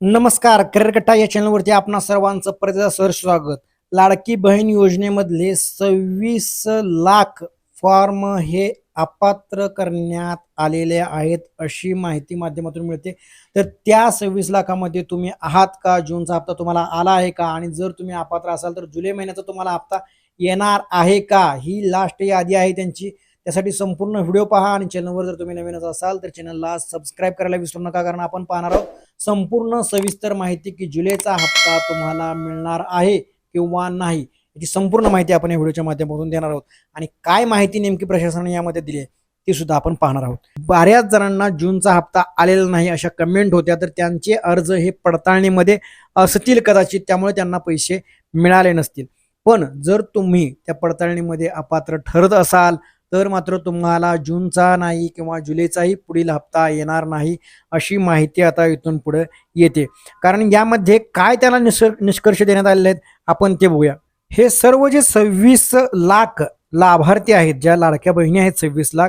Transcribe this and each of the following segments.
नमस्कार कट्टा या चॅनलवरती आपणा सर्वांचं परत सर स्वागत. लाडकी बहीण योजनेमधले सव्वीस लाख फॉर्म हे अपात्र करण्यात आलेले आहेत अशी माहिती माध्यमातून मिळते. तर त्या सव्वीस लाखामध्ये तुम्ही आहात का? जूनचा हप्ता तुम्हाला आला आहे का? आणि जर तुम्ही अपात्र असाल तर जुलै महिन्याचा तुम्हाला हप्ता येणार आहे का? ही लास्ट यादी आहे त्यांची. त्यासाठी संपूर्ण व्हिडिओ पहा आणि चॅनलवर जर तुम्ही नवीनच असाल तर चॅनलला सबस्क्राईब करायला विसरू नका कारण आपण पाहणार आहोत संपूर्ण सविस्तर माहिती की जुलैचा हप्ता तुम्हाला मिळणार आहे किंवा नाही याची संपूर्ण माहिती आपण या व्हिडिओच्या माध्यमातून देणार आहोत. आणि काय माहिती नेमकी प्रशासनाने यामध्ये दिली आहे ती सुद्धा आपण पाहणार आहोत. बऱ्याच जणांना जूनचा हप्ता आलेला नाही अशा कमेंट होत्या तर त्यांचे अर्ज हे पडताळणीमध्ये असतील कदाचित त्यामुळे त्यांना पैसे मिळाले नसतील. पण जर तुम्ही त्या पडताळणीमध्ये अपात्र ठरत असाल तर मात्र तुम्हाला जूनचा नाही किंवा जुलैचाही पुढील हप्ता येणार नाही अशी माहिती आता इथून पुढे येते. कारण यामध्ये काय त्याला निसर निष्कर्ष देण्यात आलेले आहेत आपण ते बघूया. हे सर्व जे सव्वीस लाख लाभार्थी आहेत ज्या लाडक्या बहिणी आहेत सव्वीस लाख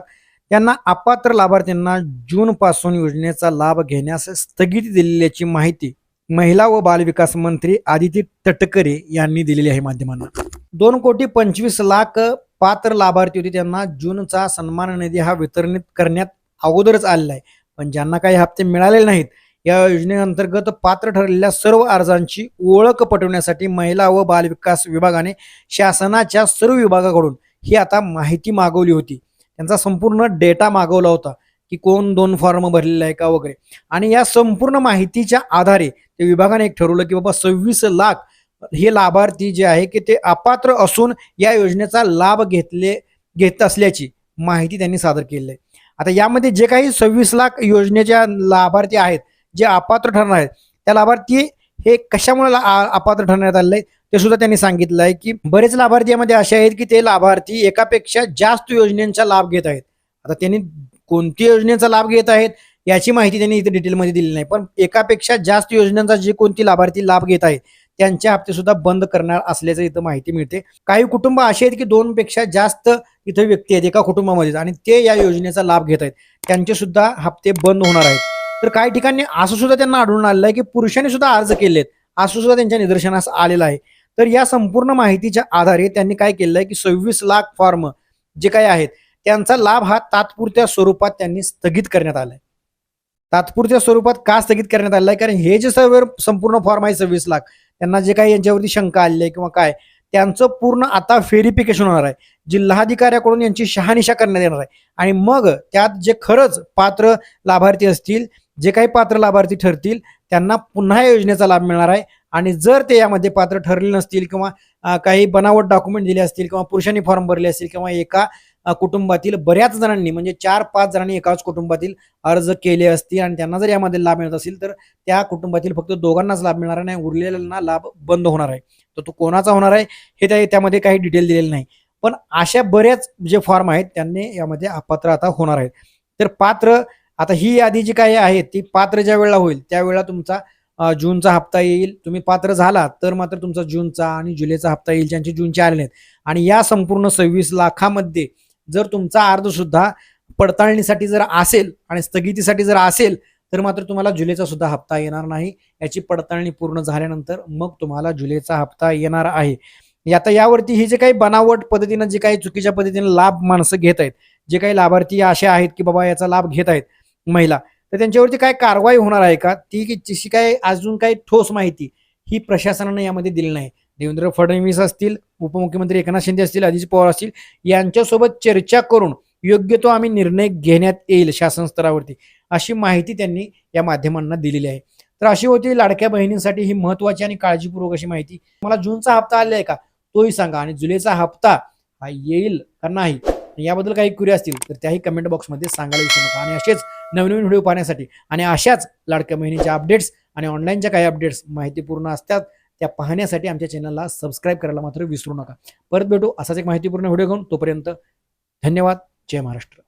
त्यांना अपात्र लाभार्थ्यांना जूनपासून योजनेचा लाभ घेण्यास स्थगिती दिलेल्याची माहिती महिला व बालविकास मंत्री आदिती तटकरे यांनी दिलेली आहे माध्यमांना दोन कोटी पंचवीस लाख पात्र लाभार्थी होते. त्यांना जूनचा सन्मान निधी हा वितरणित करण्यात अगोदरच आलेला आहे. पण ज्यांना काही हप्ते मिळालेले नाहीत या योजनेअंतर्गत पात्र ठरलेल्या सर्व अर्जांची ओळख पटवण्यासाठी महिला व बालविकास विभागाने शासनाच्या सर्व विभागाकडून ही आता माहिती मागवली होती. त्यांचा संपूर्ण डेटा मागवला होता की कोण दोन फॉर्म भरलेला आहे का वगैरे. आणि या संपूर्ण माहितीच्या आधारे ते विभागाने एक ठरवलं की बाबा सव्वीस लाख हे लाभार्थी जे आहे की ते अपात्र असून या योजनेचा लाभ घेतले घेत असल्याची माहिती त्यांनी सादर केली आहे. आता यामध्ये जे काही सव्वीस लाख योजनेच्या लाभार्थी आहेत जे अपात्र ठरणार आहेत त्या लाभार्थी हे कशामुळे ला- अपात्र ठरण्यात आलेले आहेत ते सुद्धा त्यांनी सांगितलं आहे की बरेच लाभार्थी यामध्ये असे आहेत की ते लाभार्थी एकापेक्षा जास्त योजनेचा लाभ घेत आहेत. आता त्यांनी कोणती योजनेचा लाभ घेत आहेत याची माहिती त्यांनी इथे डिटेलमध्ये दिली नाही पण एकापेक्षा जास्त योजनांचा जे कोणती लाभार्थी लाभ घेत आहे त्यांचे हप्ते सुद्धा बंद करणार असल्याचं इथं माहिती मिळते. काही कुटुंब असे आहेत की दोन पेक्षा जास्त इथं व्यक्ती आहेत एका कुटुंबामध्ये आणि ते या योजनेचा लाभ घेत आहेत. त्यांचे सुद्धा हप्ते बंद होणार आहेत. तर काही ठिकाणी असं सुद्धा त्यांना आढळून आलेलं आहे की पुरुषांनी सुद्धा अर्ज केलेत. असं सुद्धा त्यांच्या निदर्शनास आलेलं आहे. तर या संपूर्ण माहितीच्या आधारे त्यांनी काय केलं आहे की सव्वीस लाख फॉर्म जे काही आहेत त्यांचा लाभ हा तात्पुरत्या स्वरूपात त्यांनी स्थगित करण्यात आलाय. तात्पुरत्या स्वरूपात का स्थगित करण्यात आलेला आहे कारण हे जे सर्व संपूर्ण फॉर्म आहे सव्वीस लाख त्यांना जे काही यांच्यावरती शंका आलेली आहे किंवा काय त्यांचं पूर्ण आता व्हेरिफिकेशन होणार आहे. जिल्हाधिकाऱ्याकडून यांची शहानिशा करण्यात येणार आहे. आणि मग त्यात जे खरंच पात्र लाभार्थी असतील जे काही पात्र लाभार्थी ठरतील त्यांना पुन्हा या योजनेचा लाभ मिळणार आहे. आणि जर ते यामध्ये पात्र ठरले नसतील किंवा काही बनावट डॉक्युमेंट दिले असतील किंवा पुरुषांनी फॉर्म भरले असतील किंवा एका कुटुंबातील बऱ्याच जणांनी म्हणजे चार पाच जणांनी एकाच कुटुंबातील अर्ज केले असतील आणि त्यांना जर यामध्ये लाभ मिळत असेल तर त्या कुटुंबातील फक्त दोघांनाच लाभ मिळणार नाही उरलेल्यांना लाभ बंद होणार आहे. तर तो कोणाचा होणार आहे हे त्या त्यामध्ये काही डिटेल दिलेलं नाही. पण अशा बऱ्याच जे फॉर्म आहेत त्यांनी यामध्ये अपात्र आता होणार आहेत. तर पात्र आता ही यादी जी काही आहे ती पात्र ज्या वेळेला होईल त्यावेळेला तुमचा जूनचा हप्ता येईल. तुम्ही पात्र झाला तर मात्र तुमचा जूनचा आणि जुलैचा हप्ता येईल ज्यांचे जूनचे आलेले आहेत. आणि या संपूर्ण सव्वीस लाखामध्ये जर तुमचा अर्ज सुद्धा पडताळणीसाठी जर असेल आणि स्थगितीसाठी जर असेल तर मात्र तुम्हाला जुलैचा सुद्धा हप्ता येणार नाही. याची पडताळणी पूर्ण झाल्यानंतर मग तुम्हाला जुलैचा हप्ता येणार आहे. आता यावरती ही जे काही बनावट पद्धतीनं जे काही चुकीच्या पद्धतीने लाभ माणसं घेत आहेत जे काही लाभार्थी असे आहेत की बाबा याचा लाभ घेत आहेत महिला तर त्यांच्यावरती काय कारवाई होणार आहे का? ती की काय अजून काही ठोस माहिती ही प्रशासनाने यामध्ये दिली नाही. देवेंद्र फडणवीस असतील उपमुख्यमंत्री एकनाथ शिंदे असतील अजित पवार असतील यांच्यासोबत चर्चा करून योग्य तो आम्ही निर्णय घेण्यात येईल शासन स्तरावरती अशी माहिती त्यांनी या माध्यमांना दिलेली आहे. तर अशी होती लाडक्या बहिणींसाठी ही महत्वाची आणि काळजीपूर्वक अशी माहिती. मला जूनचा हप्ता आलेला आहे का? तोही सांगा आणि जुलैचा हप्ता हा येईल का नाही? याबद्दल काही क्युरी असतील तर त्याही कमेंट बॉक्समध्ये सांगायला विसरू नका. आणि असेच नवीन नवीन व्हिडिओ पाहण्यासाठी आणि अशाच लाडक्या बहिणीच्या अपडेट्स आणि ऑनलाईनच्या काही अपडेट्स माहितीपूर्ण असतात त्या पाहण्यासाठी आमच्या चॅनलला सबस्क्राईब करायला मात्र विसरू नका. परत भेटू असाच एक माहितीपूर्ण व्हिडिओ घेऊन. तोपर्यंत धन्यवाद. जय महाराष्ट्र.